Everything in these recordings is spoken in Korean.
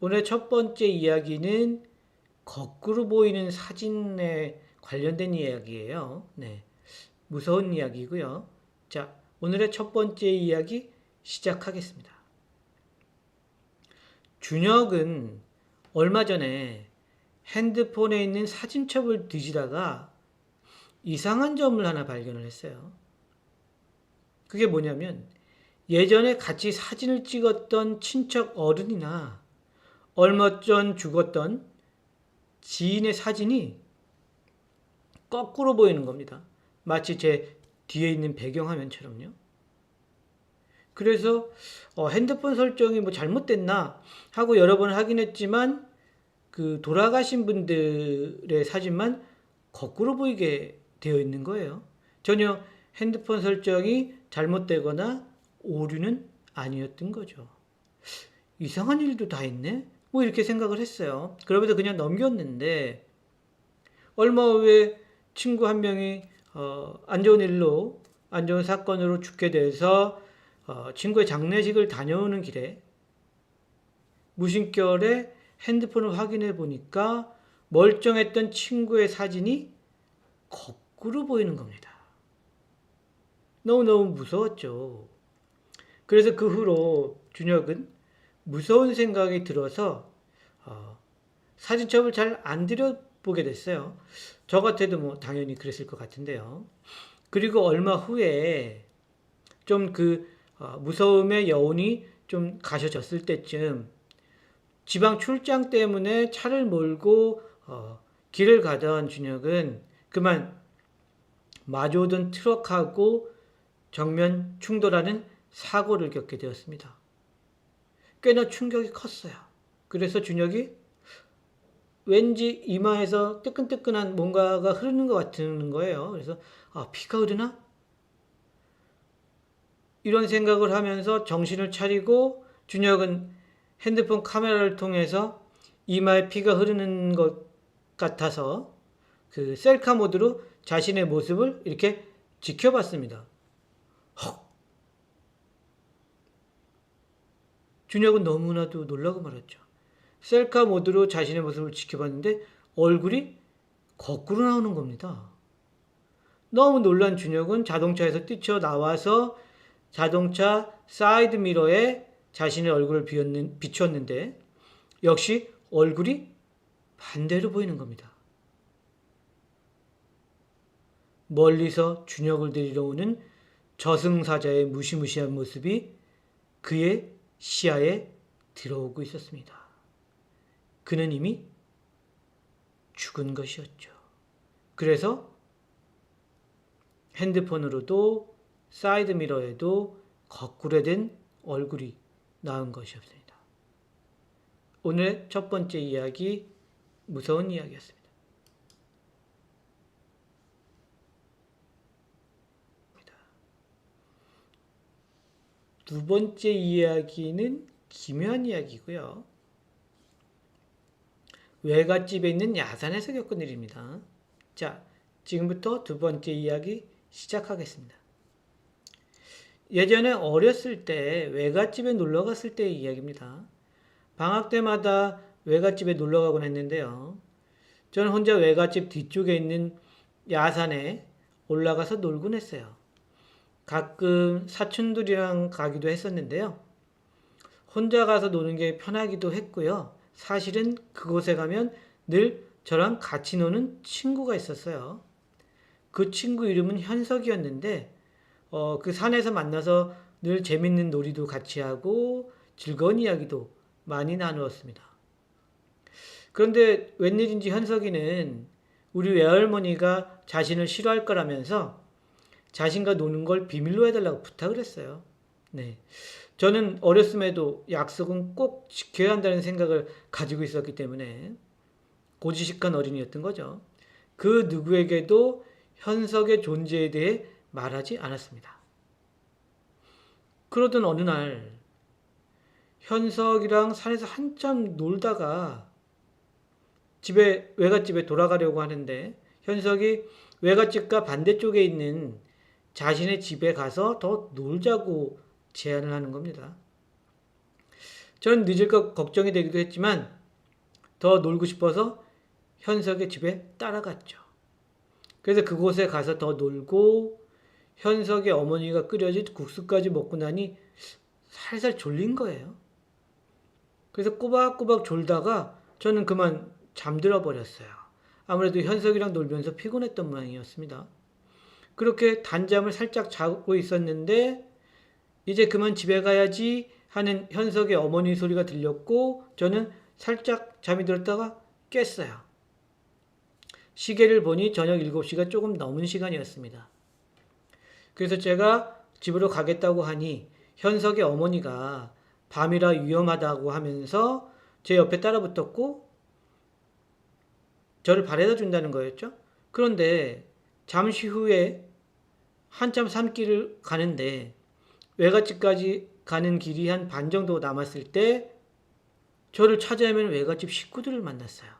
오늘 첫 번째 이야기는 거꾸로 보이는 사진에 관련된 이야기예요. 네. 무서운 이야기고요. 자, 오늘의 첫 번째 이야기 시작하겠습니다. 준혁은 얼마 전에 핸드폰에 있는 사진첩을 뒤지다가 이상한 점을 하나 발견을 했어요. 그게 뭐냐면 예전에 같이 사진을 찍었던 친척 어른이나 얼마 전 죽었던 지인의 사진이 거꾸로 보이는 겁니다. 마치 제 뒤에 있는 배경화면처럼요. 그래서 어, 핸드폰 설정이 뭐 잘못됐나 하고 여러 번 확인했지만 그 돌아가신 분들의 사진만 거꾸로 보이게 되어 있는 거예요. 전혀 핸드폰 설정이 잘못되거나 오류는 아니었던 거죠. 이상한 일도 다 있네? 뭐 이렇게 생각을 했어요. 그러면서 그냥 넘겼는데 얼마 후에 친구 한 명이 어, 안 좋은 일로 안 좋은 사건으로 죽게 돼서 어, 친구의 장례식을 다녀오는 길에 무심결에 핸드폰을 확인해 보니까 멀쩡했던 친구의 사진이 거꾸로 보이는 겁니다. 너무너무 무서웠죠. 그래서 그 후로 준혁은 무서운 생각이 들어서 어, 사진첩을 잘 안 들여보게 됐어요. 저 같아도 뭐 당연히 그랬을 것 같은데요. 그리고 얼마 후에 좀그 어, 무서움의 여운이 좀 가셔졌을 때쯤 지방 출장 때문에 차를 몰고 어, 길을 가던 준혁은 그만 마주오던 트럭하고 정면 충돌하는 사고를 겪게 되었습니다. 꽤나 충격이 컸어요. 그래서 준혁이 왠지 이마에서 뜨끈뜨끈한 뭔가가 흐르는 것 같은 거예요. 그래서 아 피가 흐르나? 이런 생각을 하면서 정신을 차리고 준혁은 핸드폰 카메라를 통해서 이마에 피가 흐르는 것 같아서 그 셀카 모드로 자신의 모습을 이렇게 지켜봤습니다. 준혁은 너무나도 놀라고 말았죠. 셀카 모드로 자신의 모습을 지켜봤는데 얼굴이 거꾸로 나오는 겁니다. 너무 놀란 준혁은 자동차에서 뛰쳐 나와서 자동차 사이드 미러에 자신의 얼굴을 비췄는데 역시 얼굴이 반대로 보이는 겁니다. 멀리서 준혁을 데리러 오는 저승사자의 무시무시한 모습이 그의 시야에 들어오고 있었습니다. 그는 이미 죽은 것이었죠. 그래서 핸드폰으로도 사이드 미러에도 거꾸로 된 얼굴이 나온 것이었습니다. 오늘 첫 번째 이야기 무서운 이야기였습니다. 두 번째 이야기는 기묘한 이야기고요. 외갓집에 있는 야산에서 겪은 일입니다. 자, 지금부터 두 번째 이야기 시작하겠습니다. 예전에 어렸을 때 외갓집에 놀러 갔을 때의 이야기입니다. 방학 때마다 외갓집에 놀러 가곤 했는데요. 저는 혼자 외갓집 뒤쪽에 있는 야산에 올라가서 놀곤 했어요. 가끔 사촌들이랑 가기도 했었는데요. 혼자 가서 노는 게 편하기도 했고요. 사실은 그곳에 가면 늘 저랑 같이 노는 친구가 있었어요. 그 친구 이름은 현석이었는데 어, 그 산에서 만나서 늘 재밌는 놀이도 같이 하고 즐거운 이야기도 많이 나누었습니다. 그런데 웬일인지 현석이는 우리 외할머니가 자신을 싫어할 거라면서 자신과 노는 걸 비밀로 해달라고 부탁을 했어요. 네. 저는 어렸음에도 약속은 꼭 지켜야 한다는 생각을 가지고 있었기 때문에 고지식한 어린이였던 거죠. 그 누구에게도 현석의 존재에 대해 말하지 않았습니다. 그러던 어느 날 현석이랑 산에서 한참 놀다가 집에 외갓집에 돌아가려고 하는데 현석이 외갓집과 반대쪽에 있는 자신의 집에 가서 더 놀자고 제안을 하는 겁니다. 저는 늦을까 걱정이 되기도 했지만 더 놀고 싶어서 현석의 집에 따라갔죠. 그래서 그곳에 가서 더 놀고 현석의 어머니가 끓여진 국수까지 먹고 나니 살살 졸린 거예요. 그래서 꼬박꼬박 졸다가 저는 그만 잠들어 버렸어요. 아무래도 현석이랑 놀면서 피곤했던 모양이었습니다. 그렇게 단잠을 살짝 자고 있었는데 이제 그만 집에 가야지 하는 현석의 어머니 소리가 들렸고 저는 살짝 잠이 들었다가 깼어요. 시계를 보니 저녁 7시가 조금 넘은 시간이었습니다. 그래서 제가 집으로 가겠다고 하니 현석의 어머니가 밤이라 위험하다고 하면서 제 옆에 따라 붙었고 저를 바래다 준다는 거였죠. 그런데 잠시 후에 한참 산길을 가는데 외갓집까지 가는 길이 한 반 정도 남았을 때 저를 찾아오면 외갓집 식구들을 만났어요.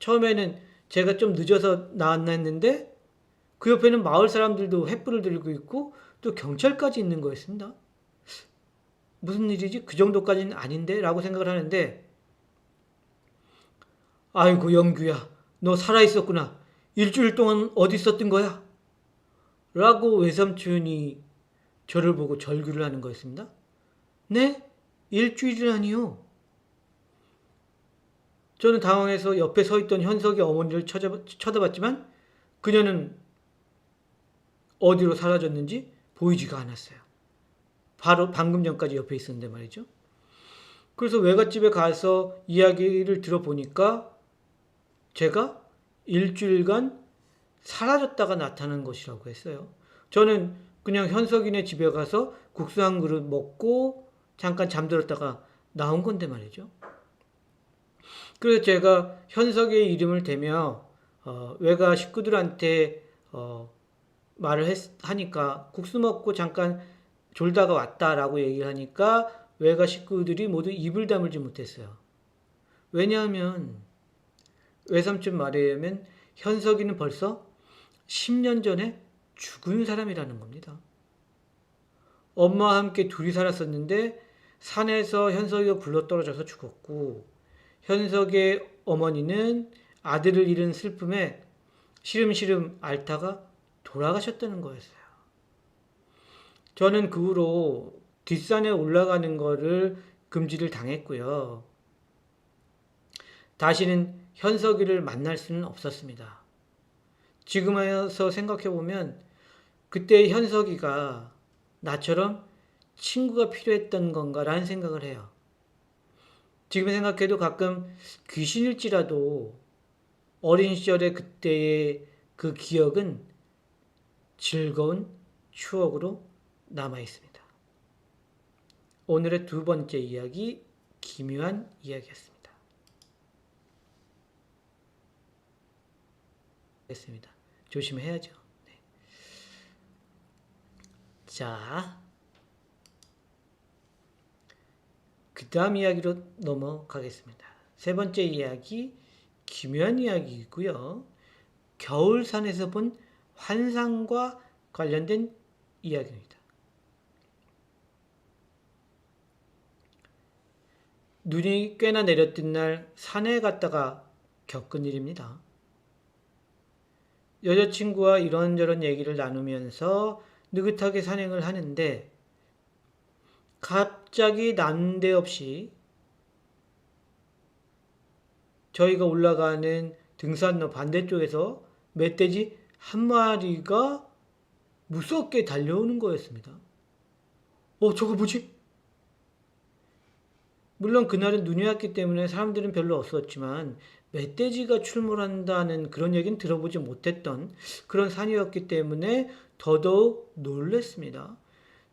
처음에는 제가 좀 늦어서 나왔나 했는데 그 옆에는 마을 사람들도 횃불을 들고 있고 또 경찰까지 있는 거였습니다. 무슨 일이지? 그 정도까지는 아닌데? 라고 생각을 하는데 아이고 영규야 너 살아있었구나. 일주일 동안 어디 있었던 거야? 라고 외삼촌이 저를 보고 절규를 하는 거였습니다. 네? 일주일이라니요. 저는 당황해서 옆에 서 있던 현석의 어머니를 쳐다봤- 쳐다봤지만 그녀는 어디로 사라졌는지 보이지가 않았어요. 바로 방금 전까지 옆에 있었는데 말이죠. 그래서 외갓집에 가서 이야기를 들어보니까 제가 일주일간 사라졌다가 나타난 것이라고 했어요. 저는 그냥 현석이네 집에 가서 국수 한 그릇 먹고 잠깐 잠들었다가 나온 건데 말이죠. 그래서 제가 현석의 이름을 대며 어, 외가 식구들한테 어, 말을 했, 하니까 국수 먹고 잠깐 졸다가 왔다라고 얘기를 하니까 외가 식구들이 모두 입을 다물지 못했어요. 왜냐하면 외삼촌 말에 의하면 현석이는 벌써 10년 전에 죽은 사람이라는 겁니다. 엄마와 함께 둘이 살았었는데 산에서 현석이가 굴러 떨어져서 죽었고 현석의 어머니는 아들을 잃은 슬픔에 시름시름 앓다가 돌아가셨다는 거였어요. 저는 그 후로 뒷산에 올라가는 거를 금지를 당했고요. 다시는 현석이를 만날 수는 없었습니다. 지금 와서 생각해보면 그때 현석이가 나처럼 친구가 필요했던 건가라는 생각을 해요. 지금 생각해도 가끔 귀신일지라도 어린 시절의 그때의 그 기억은 즐거운 추억으로 남아 있습니다. 오늘의 두 번째 이야기, 기묘한 이야기였습니다. 됐습니다. 조심해야죠. 네. 자, 그 다음 이야기로 넘어가겠습니다. 세 번째 이야기, 기묘한 이야기이고요. 겨울산에서 본 환상과 관련된 이야기입니다. 눈이 꽤나 내렸던 날 산에 갔다가 겪은 일입니다. 여자친구와 이런저런 얘기를 나누면서 느긋하게 산행을 하는데 갑자기 난데없이 저희가 올라가는 등산로 반대쪽에서 멧돼지 한 마리가 무섭게 달려오는 거였습니다. 어, 저거 뭐지? 물론 그날은 눈이 왔기 때문에 사람들은 별로 없었지만 멧돼지가 출몰한다는 그런 얘기는 들어보지 못했던 그런 산이었기 때문에 더더욱 놀랬습니다.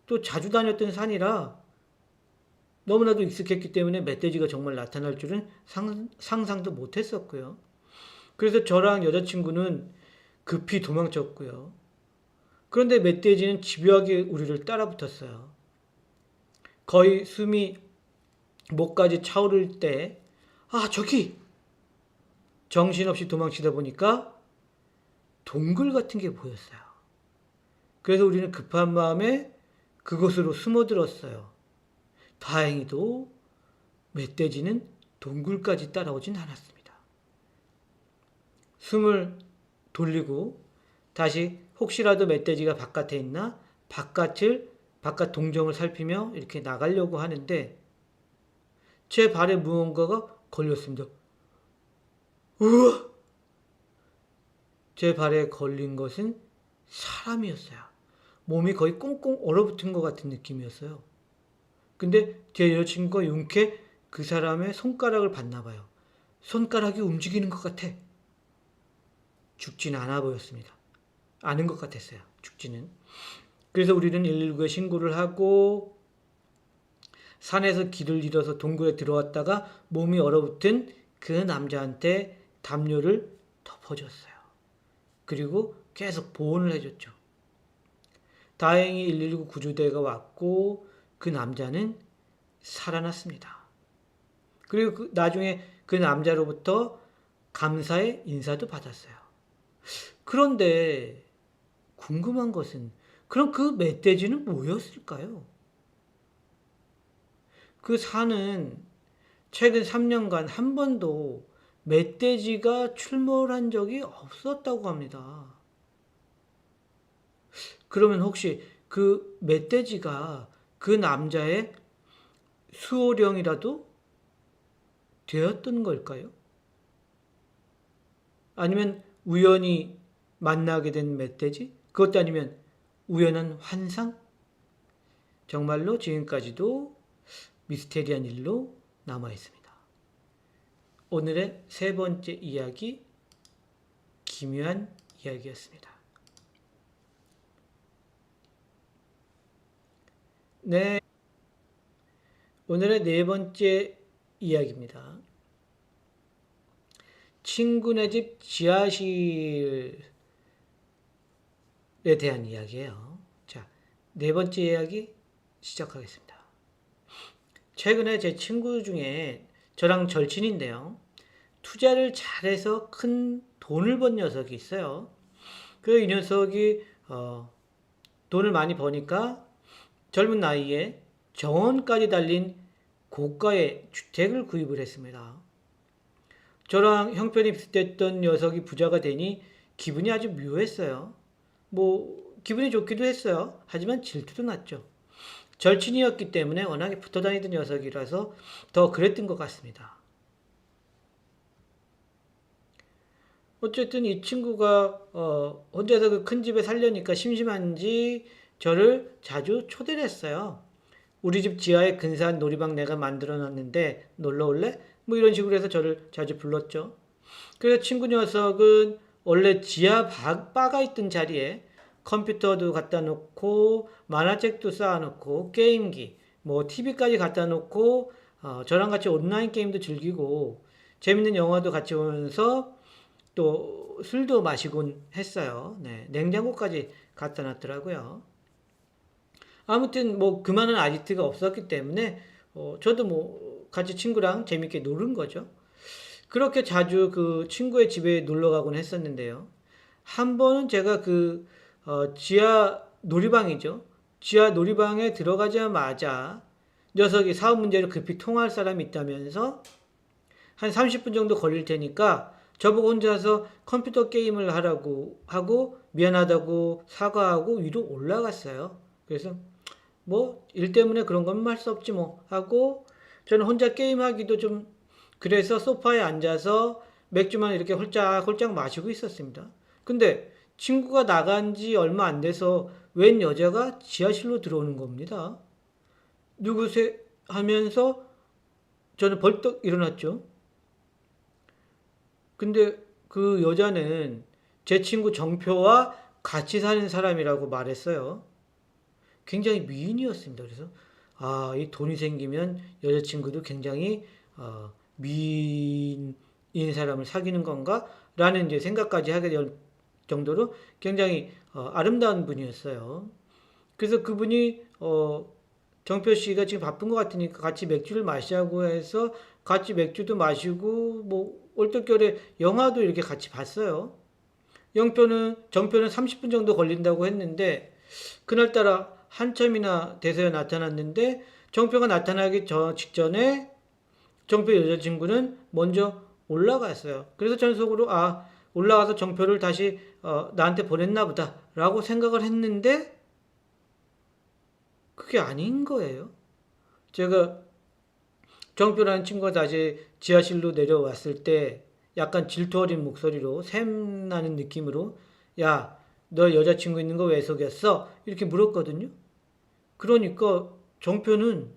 또 자주 다녔던 산이라 너무나도 익숙했기 때문에 멧돼지가 정말 나타날 줄은 상, 상상도 못했었고요. 그래서 저랑 여자친구는 급히 도망쳤고요. 그런데 멧돼지는 집요하게 우리를 따라붙었어요. 거의 숨이 목까지 차오를 때, 아, 저기! 정신없이 도망치다 보니까 동굴 같은 게 보였어요. 그래서 우리는 급한 마음에 그곳으로 숨어들었어요. 다행히도 멧돼지는 동굴까지 따라오진 않았습니다. 숨을 돌리고 다시 혹시라도 멧돼지가 바깥에 있나 바깥을 바깥 동정을 살피며 이렇게 나가려고 하는데 제 발에 무언가가 걸렸습니다. 제 발에 걸린 것은 사람이었어요. 몸이 거의 꽁꽁 얼어붙은 것 같은 느낌이었어요. 근데 제 여자친구가 용케 그 사람의 손가락을 봤나 봐요. 손가락이 움직이는 것 같아. 죽지는 않아 보였습니다. 아는 것 같았어요. 죽지는. 그래서 우리는 119에 신고를 하고 산에서 길을 잃어서 동굴에 들어왔다가 몸이 얼어붙은 그 남자한테 담요를 덮어줬어요. 그리고 계속 보온을 해줬죠. 다행히 119 구조대가 왔고 그 남자는 살아났습니다. 그리고 그 나중에 그 남자로부터 감사의 인사도 받았어요. 그런데 궁금한 것은 그럼 그 멧돼지는 뭐였을까요? 그 산은 최근 3년간 한 번도 멧돼지가 출몰한 적이 없었다고 합니다. 그러면 혹시 그 멧돼지가 그 남자의 수호령이라도 되었던 걸까요? 아니면 우연히 만나게 된 멧돼지? 그것도 아니면 우연한 환상? 정말로 지금까지도 미스테리한 일로 남아 있습니다. 오늘의 세 번째 이야기, 기묘한 이야기였습니다. 네. 오늘의 네 번째 이야기입니다. 친구네 집 지하실에 대한 이야기예요. 자, 네 번째 이야기 시작하겠습니다. 최근에 제 친구 중에 저랑 절친인데요. 투자를 잘해서 큰 돈을 번 녀석이 있어요. 그이 녀석이 어, 돈을 많이 버니까 젊은 나이에 정원까지 달린 고가의 주택을 구입을 했습니다. 저랑 형편이 비슷했던 녀석이 부자가 되니 기분이 아주 묘했어요. 뭐 기분이 좋기도 했어요. 하지만 질투도 났죠. 절친이었기 때문에 워낙에 붙어 다니던 녀석이라서 더 그랬던 것 같습니다. 어쨌든 이 친구가 어, 혼자서 그 큰 집에 살려니까 심심한지 저를 자주 초대를 했어요. 우리 집 지하에 근사한 놀이방 내가 만들어 놨는데 놀러 올래? 뭐 이런 식으로 해서 저를 자주 불렀죠. 그래서 친구 녀석은 원래 지하 바, 바가 있던 자리에 컴퓨터도 갖다 놓고 만화책도 쌓아놓고 게임기, 뭐 TV까지 갖다 놓고 어, 저랑 같이 온라인 게임도 즐기고 재밌는 영화도 같이 보면서 또 술도 마시곤 했어요. 네, 냉장고까지 갖다 놨더라고요. 아무튼 뭐 그만한 아지트가 없었기 때문에 어, 저도 뭐 같이 친구랑 재밌게 노는 거죠. 그렇게 자주 그 친구의 집에 놀러 가곤 했었는데요. 한 번은 제가 그 어, 지하 놀이방이죠. 지하 놀이방에 들어가자마자 녀석이 사업 문제를 급히 통화할 사람이 있다면서 한 30분 정도 걸릴 테니까 저보고 혼자서 컴퓨터 게임을 하라고 하고 미안하다고 사과하고 위로 올라갔어요. 그래서 뭐 일 때문에 그런 건할수 없지 뭐 하고 저는 혼자 게임하기도 좀 그래서 소파에 앉아서 맥주만 이렇게 홀짝홀짝 마시고 있었습니다. 근데 친구가 나간 지 얼마 안 돼서 웬 여자가 지하실로 들어오는 겁니다. 누구세? 하면서 저는 벌떡 일어났죠. 근데 그 여자는 제 친구 정표와 같이 사는 사람이라고 말했어요. 굉장히 미인이었습니다. 그래서 아, 이 돈이 생기면 여자친구도 굉장히 어, 미인인 사람을 사귀는 건가? 라는 이제 생각까지 하게 될 정도로 굉장히 어, 아름다운 분이었어요. 그래서 그분이 어, 정표 씨가 지금 바쁜 것 같으니까 같이 맥주를 마시자고 해서 같이 맥주도 마시고 뭐 올떨결에 영화도 이렇게 같이 봤어요. 영표는 정표는 30분 정도 걸린다고 했는데 그날따라 한참이나 돼서야 나타났는데 정표가 나타나기 전 직전에 정표 여자친구는 먼저 올라갔어요. 그래서 전 속으로 아 올라가서 정표를 다시 어, 나한테 보냈나 보다 라고 생각을 했는데 그게 아닌 거예요. 제가 정표라는 친구가 다시 지하실로 내려왔을 때 약간 질투 어린 목소리로 샘나는 느낌으로 야, 너 여자친구 있는 거 왜 속였어? 이렇게 물었거든요. 그러니까 정표는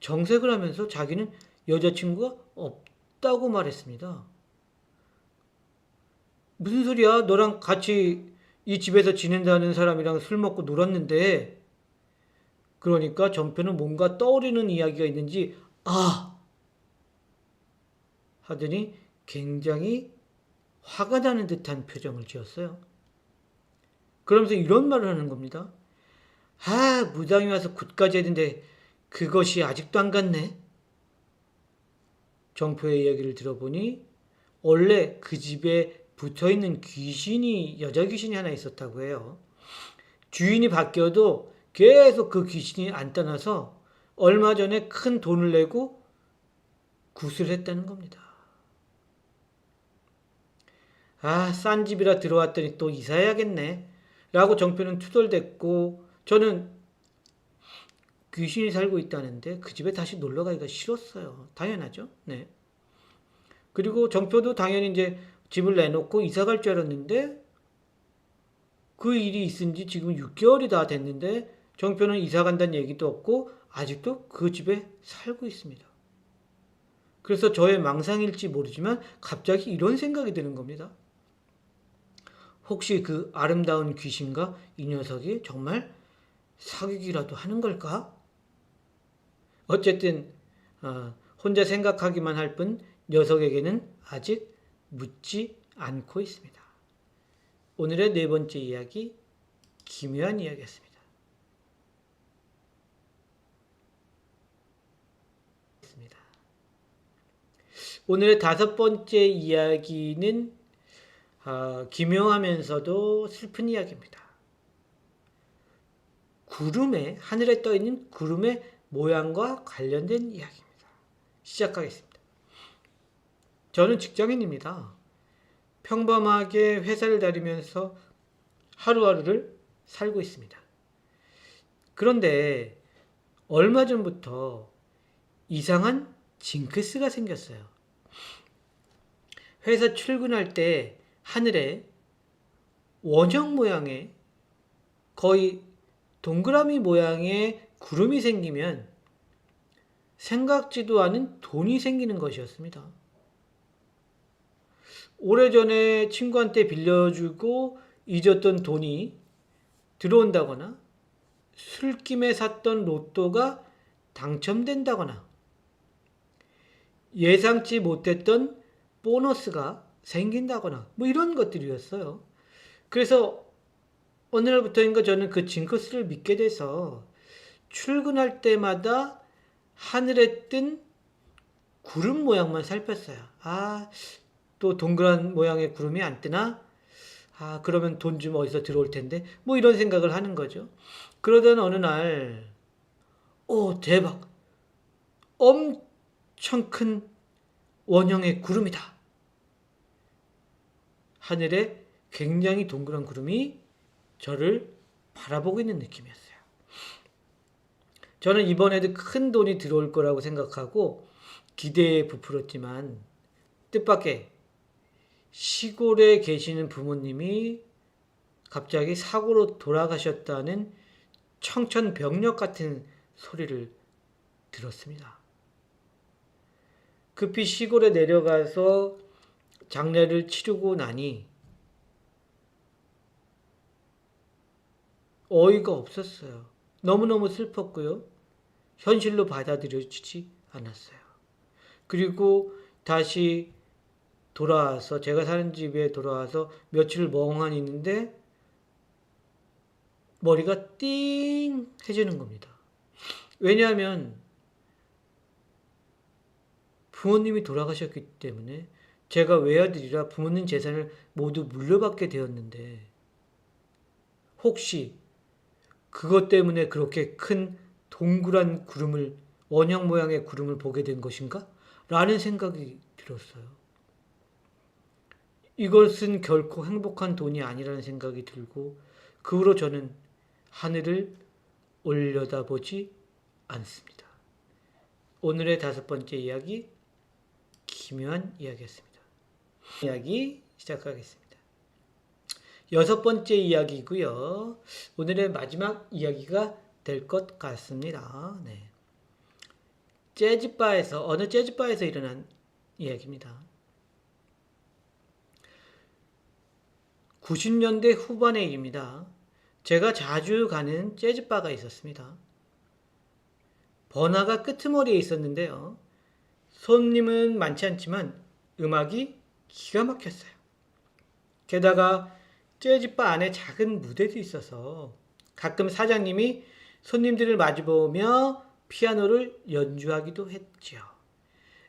정색을 하면서 자기는 여자친구가 없다고 말했습니다. 무슨 소리야? 너랑 같이 이 집에서 지낸다는 사람이랑 술 먹고 놀았는데 그러니까 정표는 뭔가 떠오르는 이야기가 있는지 아 하더니 굉장히 화가 나는 듯한 표정을 지었어요. 그러면서 이런 말을 하는 겁니다. 아, 무당이 와서 굿까지 했는데 그것이 아직도 안 갔네. 정표의 이야기를 들어보니 원래 그 집에 붙어 있는 귀신이 여자 귀신이 하나 있었다고 해요. 주인이 바뀌어도 계속 그 귀신이 안 떠나서 얼마 전에 큰 돈을 내고 구슬했다는 겁니다. 아, 싼 집이라 들어왔더니 또 이사해야겠네. 라고 정표는 투덜댔고, 저는 귀신이 살고 있다는데 그 집에 다시 놀러 가기가 싫었어요. 당연하죠. 네. 그리고 정표도 당연히 이제 집을 내놓고 이사 갈 줄 알았는데 그 일이 있은 지 지금 6개월이 다 됐는데 정표는 이사 간다는 얘기도 없고 아직도 그 집에 살고 있습니다. 그래서 저의 망상일지 모르지만 갑자기 이런 생각이 드는 겁니다. 혹시 그 아름다운 귀신과 이 녀석이 정말 사귀기라도 하는 걸까? 어쨌든 어, 혼자 생각하기만 할 뿐 녀석에게는 아직 묻지 않고 있습니다. 오늘의 네 번째 이야기 기묘한 이야기였습니다. 오늘의 다섯 번째 이야기는 어, 기묘하면서도 슬픈 이야기입니다. 구름에 하늘에 떠 있는 구름의 모양과 관련된 이야기입니다. 시작하겠습니다. 저는 직장인입니다. 평범하게 회사를 다니면서 하루하루를 살고 있습니다. 그런데 얼마 전부터 이상한 징크스가 생겼어요. 회사 출근할 때 하늘에 원형 모양의 거의 동그라미 모양의 구름이 생기면 생각지도 않은 돈이 생기는 것이었습니다. 오래전에 친구한테 빌려주고 잊었던 돈이 들어온다거나 술김에 샀던 로또가 당첨된다거나 예상치 못했던 보너스가 생긴다거나 뭐 이런 것들이었어요. 그래서 어느 날부터인가 저는 그 징크스를 믿게 돼서 출근할 때마다 하늘에 뜬 구름 모양만 살폈어요. 아, 또 동그란 모양의 구름이 안 뜨나? 아, 그러면 돈 좀 어디서 들어올 텐데? 뭐 이런 생각을 하는 거죠. 그러던 어느 날, 오, 대박! 엄청 큰 원형의 구름이다. 하늘에 굉장히 동그란 구름이 저를 바라보고 있는 느낌이었어요. 저는 이번에도 큰 돈이 들어올 거라고 생각하고 기대에 부풀었지만 뜻밖의 시골에 계시는 부모님이 갑자기 사고로 돌아가셨다는 청천벽력 같은 소리를 들었습니다. 급히 시골에 내려가서 장례를 치르고 나니 어이가 없었어요. 너무너무 슬펐고요. 현실로 받아들여지지 않았어요. 그리고 다시 돌아와서 제가 사는 집에 돌아와서 며칠 멍하니 있는데 머리가 띵 해지는 겁니다. 왜냐하면 부모님이 돌아가셨기 때문에 제가 외아들이라 부모님 재산을 모두 물려받게 되었는데 혹시 그것 때문에 그렇게 큰 동그란 구름을 원형 모양의 구름을 보게 된 것인가? 라는 생각이 들었어요. 이것은 결코 행복한 돈이 아니라는 생각이 들고 그 후로 저는 하늘을 올려다보지 않습니다. 오늘의 다섯 번째 이야기 기묘한 이야기였습니다. 이야기 시작하겠습니다. 여섯 번째 이야기고요. 오늘의 마지막 이야기가 될 것 같습니다. 네. 재즈바에서 어느 재즈바에서 일어난 이야기입니다. 90년대 후반의 일입니다. 제가 자주 가는 재즈바가 있었습니다. 번화가 끄트머리에 있었는데요. 손님은 많지 않지만 음악이 기가 막혔어요. 게다가 재즈바 안에 작은 무대도 있어서 가끔 사장님이 손님들을 마주보며 피아노를 연주하기도 했죠.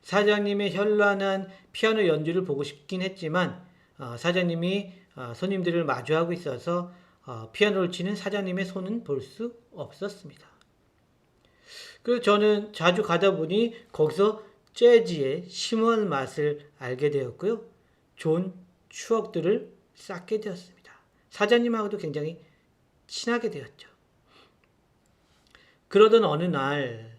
사장님의 현란한 피아노 연주를 보고 싶긴 했지만 어, 사장님이 어, 손님들을 마주하고 있어서 어, 피아노를 치는 사장님의 손은 볼 수 없었습니다. 그래서 저는 자주 가다 보니 거기서 재즈의 심오한 맛을 알게 되었고요. 좋은 추억들을 쌓게 되었습니다. 사장님하고도 굉장히 친하게 되었죠. 그러던 어느 날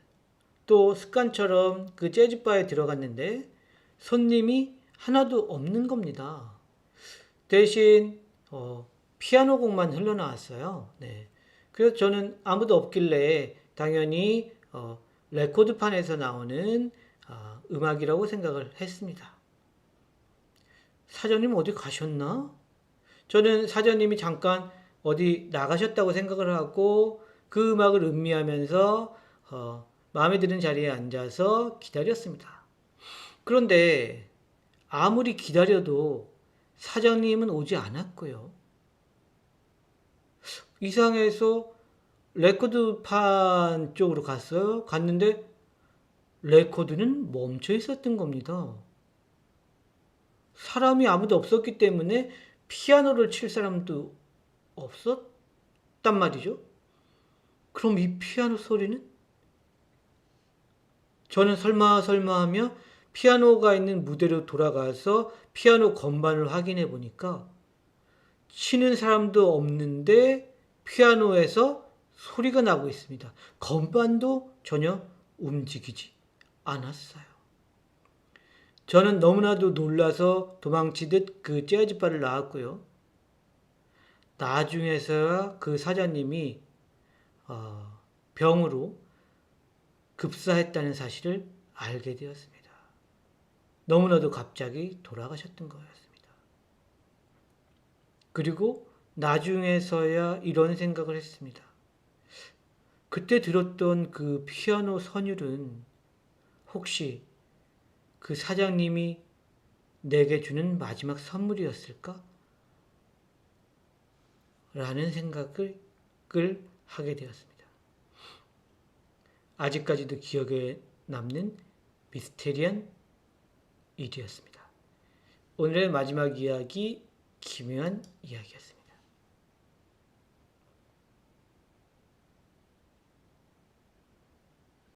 또 습관처럼 그 재즈바에 들어갔는데 손님이 하나도 없는 겁니다. 대신 어, 피아노 곡만 흘러나왔어요. 네. 그래서 저는 아무도 없길래 당연히 어, 레코드판에서 나오는 어, 음악이라고 생각을 했습니다. 사장님 어디 가셨나? 저는 사장님이 잠깐 어디 나가셨다고 생각을 하고 그 음악을 음미하면서 어, 마음에 드는 자리에 앉아서 기다렸습니다. 그런데 아무리 기다려도 사장님은 오지 않았고요. 이상해서 레코드판 쪽으로 갔어요. 갔는데 레코드는 멈춰 있었던 겁니다. 사람이 아무도 없었기 때문에 피아노를 칠 사람도 없었단 말이죠. 그럼 이 피아노 소리는? 저는 설마 설마 하며 피아노가 있는 무대로 돌아가서 피아노 건반을 확인해 보니까 치는 사람도 없는데 피아노에서 소리가 나고 있습니다. 건반도 전혀 움직이지 않았어요. 저는 너무나도 놀라서 도망치듯 그 재즈바를 나왔고요. 나중에서야 그 사장님이 어, 병으로 급사했다는 사실을 알게 되었습니다. 너무나도 갑자기 돌아가셨던 거였습니다. 그리고 나중에서야 이런 생각을 했습니다. 그때 들었던 그 피아노 선율은 혹시 그 사장님이 내게 주는 마지막 선물이었을까? 라는 생각을 하게 되었습니다. 아직까지도 기억에 남는 미스테리한 일이었습니다. 오늘의 마지막 이야기, 기묘한 이야기였습니다.